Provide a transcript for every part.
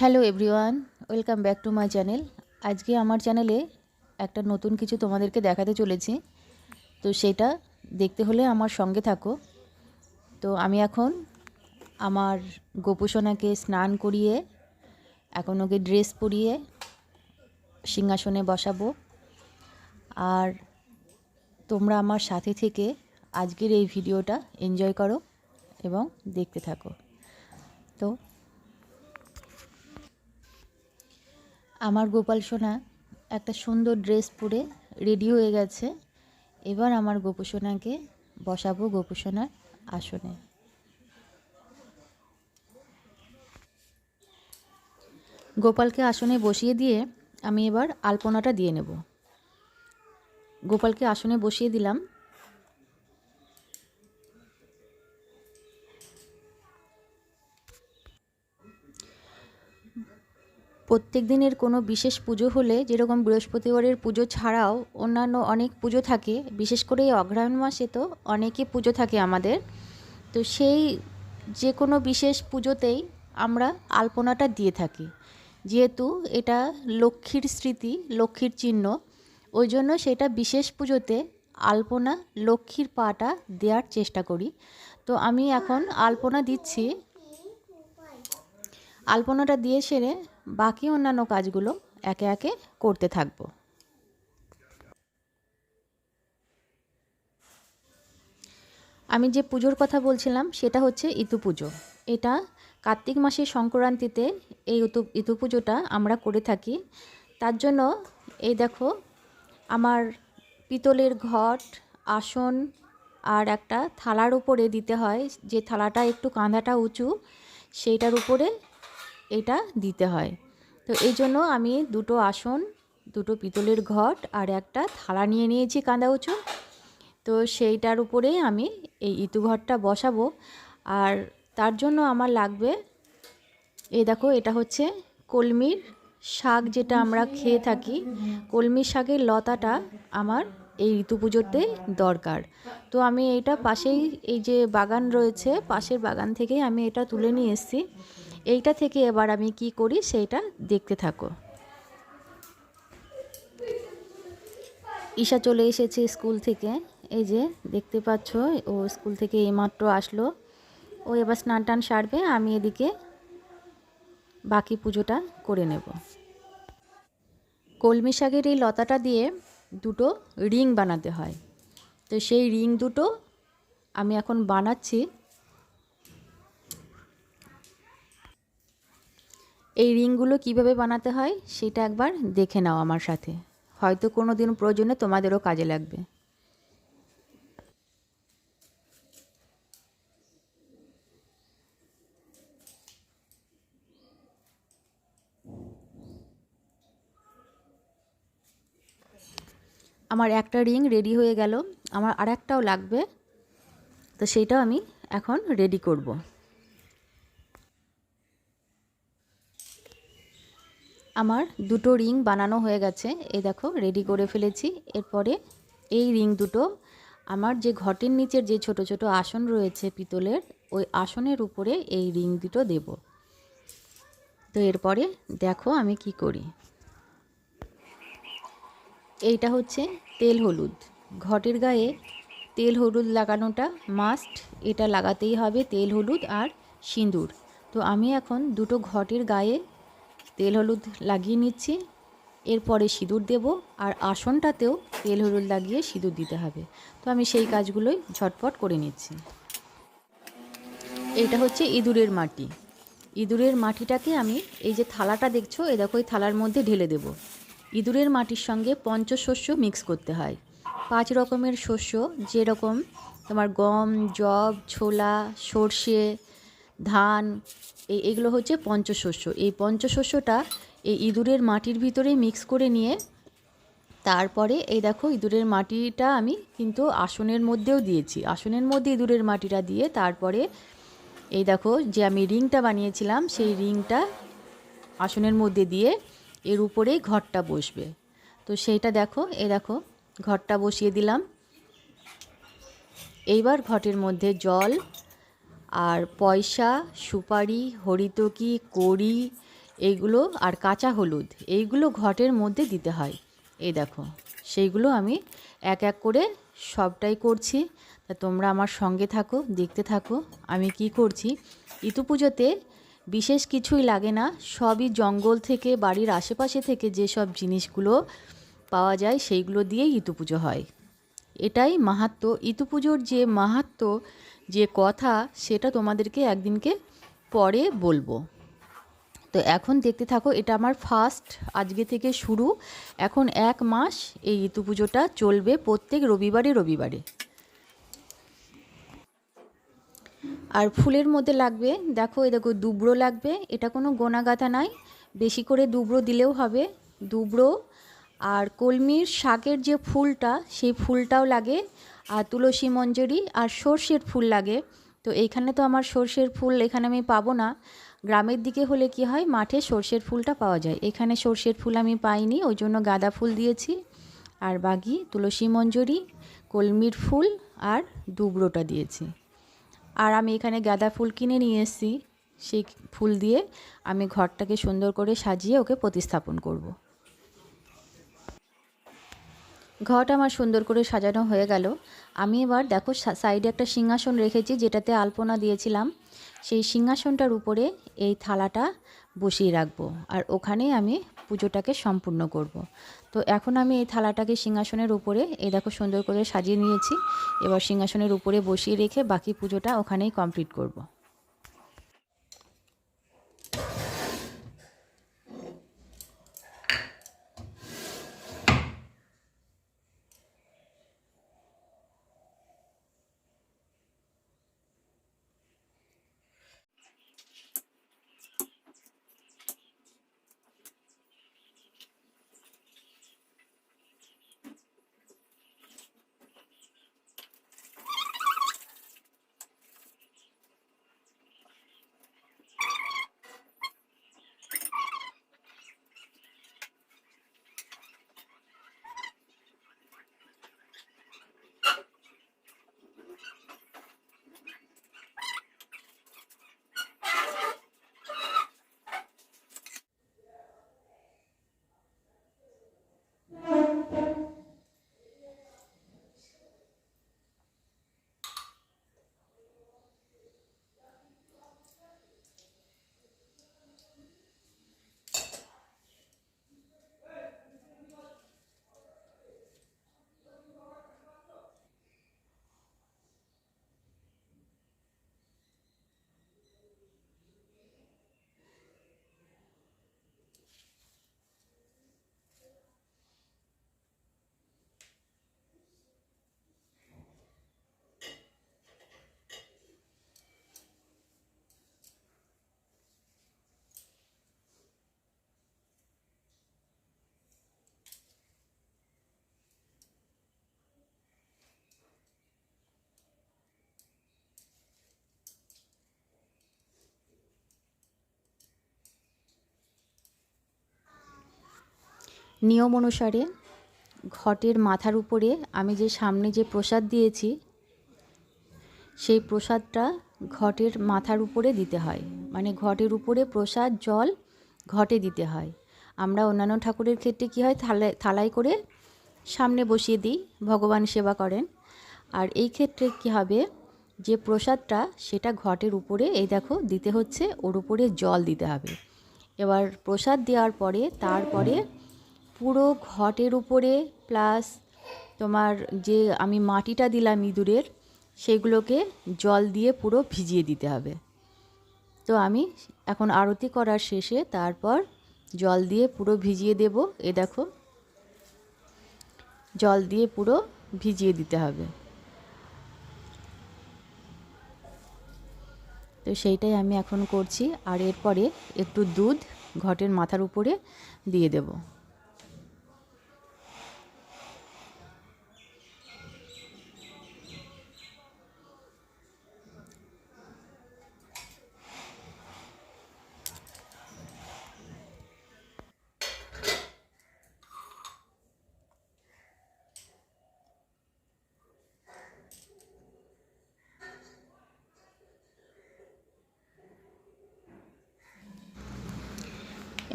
Hello everyone, welcome back to my channel. আজকে আমার চ্যানেলে একটা নতুন কিছু তোমাদেরকে দেখাতে চলেছি। তো সেটা দেখতে হলে আমার সঙ্গে থাকো। তো আমি এখন আমার গোপুসোনাকে স্নান করিয়ে, এখন ওকে ড্রেস পরিয়ে সিংহাসনে বসাবো। আর তোমরা আমার সাথে থেকে আজকের এই ভিডিওটা এনজয় করো এবং দেখতে থাকো। তো আমার গোপাল সোনা একটা সুন্দর ড্রেস পরে রেডি হয়ে গেছে। এবার আমার গোপুসোনাকে বসাবো গোপুসোনার আসনে। গোপালকে আসনে বসিয়ে দিয়ে আমি এবার আলপনাটা দিয়ে নেব। গোপালকে আসনে বসিয়ে দিলাম। প্রত্যেক দিনের কোনো বিশেষ পুজো হলে, যেরকম বৃহস্পতিবারের পুজো ছাড়াও অন্যান্য অনেক পুজো থাকে, বিশেষ করে এই অগ্রহায়ণ মাসে তো অনেকই পুজো থাকে আমাদের, তো সেই যে কোনো বিশেষ পুজোতেই আমরা আলপনাটা দিয়ে থাকি। যেহেতু এটা লক্ষ্মীর স্মৃতি, লক্ষ্মীর চিহ্ন, ওই জন্য সেটা বিশেষ পুজোতে আলপনা লক্ষ্মীর পাটা দেওয়ার চেষ্টা করি। তো আমি এখন আলপনা দিচ্ছি। আলপনাটা দিয়ে সেরে বাকি অন্যান্য কাজগুলো একে একে করতে থাকব। আমি যে পুজোর কথা বলছিলাম, সেটা হচ্ছে ইতু পুজো। এটা কার্তিক মাসের সংক্রান্তিতে এই ইতু ইতু পুজোটা আমরা করে থাকি। তার জন্য এই দেখো, আমার পিতলের ঘট, আসন আর একটা থালার উপরে দিতে হয়। যে থালাটা একটু কাঁধাটা উঁচু, সেইটার উপরে এটা দিতে হয়। তো এই জন্য আমি দুটো আসন, দুটো পিতলের ঘট আর একটা থালা নিয়ে নিয়েছি কাঁদা উঁচু তো সেইটার উপরেই আমি এই ইতু ঘরটা বসাবো। আর তার জন্য আমার লাগবে, এই দেখো এটা হচ্ছে কলমির শাক যেটা আমরা খেয়ে থাকি। কলমির শাকের লতাটা আমার এই ঋতু পুজোতে দরকার। তো আমি এটা পাশেই এই যে বাগান রয়েছে, পাশের বাগান থেকেই আমি এটা তুলে নিয়ে এসেছি। এইটা থেকে এবার আমি কি করি, সেইটা দেখতে থাকো। ঈশা চলে এসেছে স্কুল থেকে। এই যে দেখতে পাচ্ছ, ও স্কুল থেকে এইমাত্র আসলো। ও এবার স্নান টান সারবে, আমি এদিকে বাকি পুজোটা করে নেব। কলমি শাকের এই লতাটা দিয়ে দুটো রিং বানাতে হয়। তো সেই রিং দুটো আমি এখন বানাচ্ছি। এই রিংগুলো কীভাবে বানাতে হয় সেটা একবার দেখে নাও আমার সাথে। হয়তো কোনো দিন প্রয়োজনে তোমাদেরও কাজে লাগবে। আমার একটা রিং রেডি হয়ে গেল। আমার আর একটাও লাগবে। তো সেইটাও আমি এখন রেডি করব। আমার দুটো রিং বানানো হয়ে গেছে। এই দেখো রেডি করে ফেলেছি। এরপরে এই রিং দুটো, আমার যে ঘটের নিচের যে ছোট ছোট আসন রয়েছে পিতলের, ওই আসনের উপরে এই রিং দুটো দেব। তো এরপরে দেখো আমি কি করি। এইটা হচ্ছে তেল হলুদ। ঘটের গায়ে তেল হলুদ লাগানোটা মাস্ট এটা লাগাতেই হবে তেল হলুদ আর সিঁদুর। তো আমি এখন দুটো ঘটের গায়ে তেল হলুদ লাগিয়ে নিচ্ছি। এরপরে সিঁদুর দেব আর আসনটাতেও তেল হলুদ লাগিয়ে সিঁদুর দিতে হবে। তো আমি সেই কাজগুলোই ঝটপট করে নিচ্ছি। এইটা হচ্ছে ইঁদুরের মাটি। ইঁদুরের মাটিটাকে আমি এই যে থালাটা দেখছ এই দেখো, এই থালার মধ্যে ঢেলে দেব। ইঁদুরের মাটির সঙ্গে পঞ্চশস্য মিক্স করতে হয়। পাঁচ রকমের শস্য, যেরকম তোমার গম জব ছোলা, সর্ষে ধান এই এগুলো হচ্ছে পঞ্চশস্য। এই পঞ্চশস্যটা এই ইঁদুরের মাটির ভিতরে মিক্স করে নিয়ে তারপরে এই দেখো ইঁদুরের মাটিটা আমি কিন্তু আসনের মধ্যেও দিয়েছি। আসনের মধ্যে ইঁদুরের মাটিটা দিয়ে তারপরে এই দেখো যে আমি রিংটা বানিয়েছিলাম, সেই রিংটা আসনের মধ্যে দিয়ে এর উপরেই ঘরটা বসবে। তো সেইটা দেখো, এই দেখো ঘরটা বসিয়ে দিলাম। এইবার ঘটের মধ্যে জল আর পয়সা, সুপারি, হরিতকি, কড়ি এইগুলো আর কাঁচা হলুদ, এইগুলো ঘটের মধ্যে দিতে হয়। এই দেখো, সেইগুলো আমি এক এক করে সবটাই করছি। তা তোমরা আমার সঙ্গে থাকো, দেখতে থাকো, আমি কি করছি? ইতু পুজোতে বিশেষ কিছুই লাগে না, সবই জঙ্গল থেকে, বাড়ির আশেপাশে থেকে যেসব জিনিসগুলো পাওয়া যায়, সেইগুলো দিয়েই ইতু পুজো হয়। এটাই মাহাত্ম ইতু পুজোর যে মাহাত্ম যে কথা, সেটা তোমাদেরকে একদিনকে পরে বলব। তো এখন দেখতে থাকো, এটা আমার ফার্স্ট আজকে থেকে শুরু। এখন এক মাস এই ঋতু পুজোটা চলবে প্রত্যেক রবিবারে রবিবারে। আর ফুলের মধ্যে লাগবে, দেখো, এই দেখো দুবড়ো লাগবে। এটা কোনো গোনা গাঁথা নাই। বেশি করে দুবড়ো দিলেও হবে। দুবড়ো আর কলমির শাকের যে ফুলটা, সেই ফুলটাও লাগে, আর তুলসী মঞ্জরি আর সর্ষের ফুল লাগে। তো এইখানে তো আমার সর্ষের ফুল এখানে আমি পাবো না। গ্রামের দিকে হলে কি হয়, মাঠে সর্ষের ফুলটা পাওয়া যায়। এখানে সর্ষের ফুল আমি পাইনি, ওই জন্য গাঁদা ফুল দিয়েছি। আর বাঘি তুলসী মঞ্জরি, কলমির ফুল আর দুবড়োটা দিয়েছি। আর আমি এখানে গাঁদা ফুল কিনে নিয়ে এসেছি, সেই ফুল দিয়ে আমি ঘরটাকে সুন্দর করে সাজিয়ে ওকে প্রতিস্থাপন করব। ঘরটা আমার সুন্দর করে সাজানো হয়ে গেল আমি এবার দেখো সাইডে একটা সিংহাসন রেখেছি, যেটাতে আলপনা দিয়েছিলাম সেই সিংহাসনটার উপরে এই থালাটা বসিয়ে রাখব আর ওখানেই আমি পুজোটাকে সম্পূর্ণ করব। তো এখন আমি এই থালাটাকে সিংহাসনের উপরে, এই দেখো সুন্দর করে সাজিয়ে নিয়েছি এবার সিংহাসনের উপরে বসিয়ে রেখে বাকি পুজোটা ওখানেই কমপ্লিট করব। নিয়ম অনুসারে ঘটের মাথার উপরে আমি যে সামনে যে প্রসাদ দিয়েছি, সেই প্রসাদটা ঘটের মাথার উপরে দিতে হয়। মানে ঘটের উপরে প্রসাদ, জল ঘটে দিতে হয়। আমরা অন্যান্য ঠাকুরের ক্ষেত্রে কী হয়? থালায় থালায় করে সামনে বসিয়ে দিই, ভগবান সেবা করেন। আর এই ক্ষেত্রে কী হবে? যে প্রসাদটা, সেটা ঘটের উপরে, এই দেখো, দিতে হচ্ছে, ওর উপরে জল দিতে হবে। এবার প্রসাদ দেওয়ার পরে, তারপরে পুরো ঘটের উপরে প্লাস তোমার যে আমি মাটিটা দিলাম ইঁদুরের, সেগুলোকে জল দিয়ে পুরো ভিজিয়ে দিতে হবে। তো আমি এখন আরতি করার শেষে তারপর জল দিয়ে পুরো ভিজিয়ে দেব। এ দেখো, জল দিয়ে পুরো ভিজিয়ে দিতে হবে। তো সেইটাই আমি এখন করছি। আর এরপরে একটু দুধ ঘটের মাথার উপরে দিয়ে দেবো।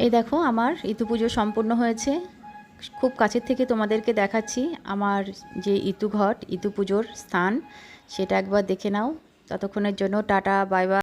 এই দেখো, আমার ইতু পুজো সম্পূর্ণ হয়েছে। খুব কাছের থেকে তোমাদেরকে দেখাচ্ছি আমার যে ইতু ঘট, ইতু পুজোর স্থান, সেটা একবার দেখে নাও। ততক্ষণের জন্য টাটা, বাই বাই।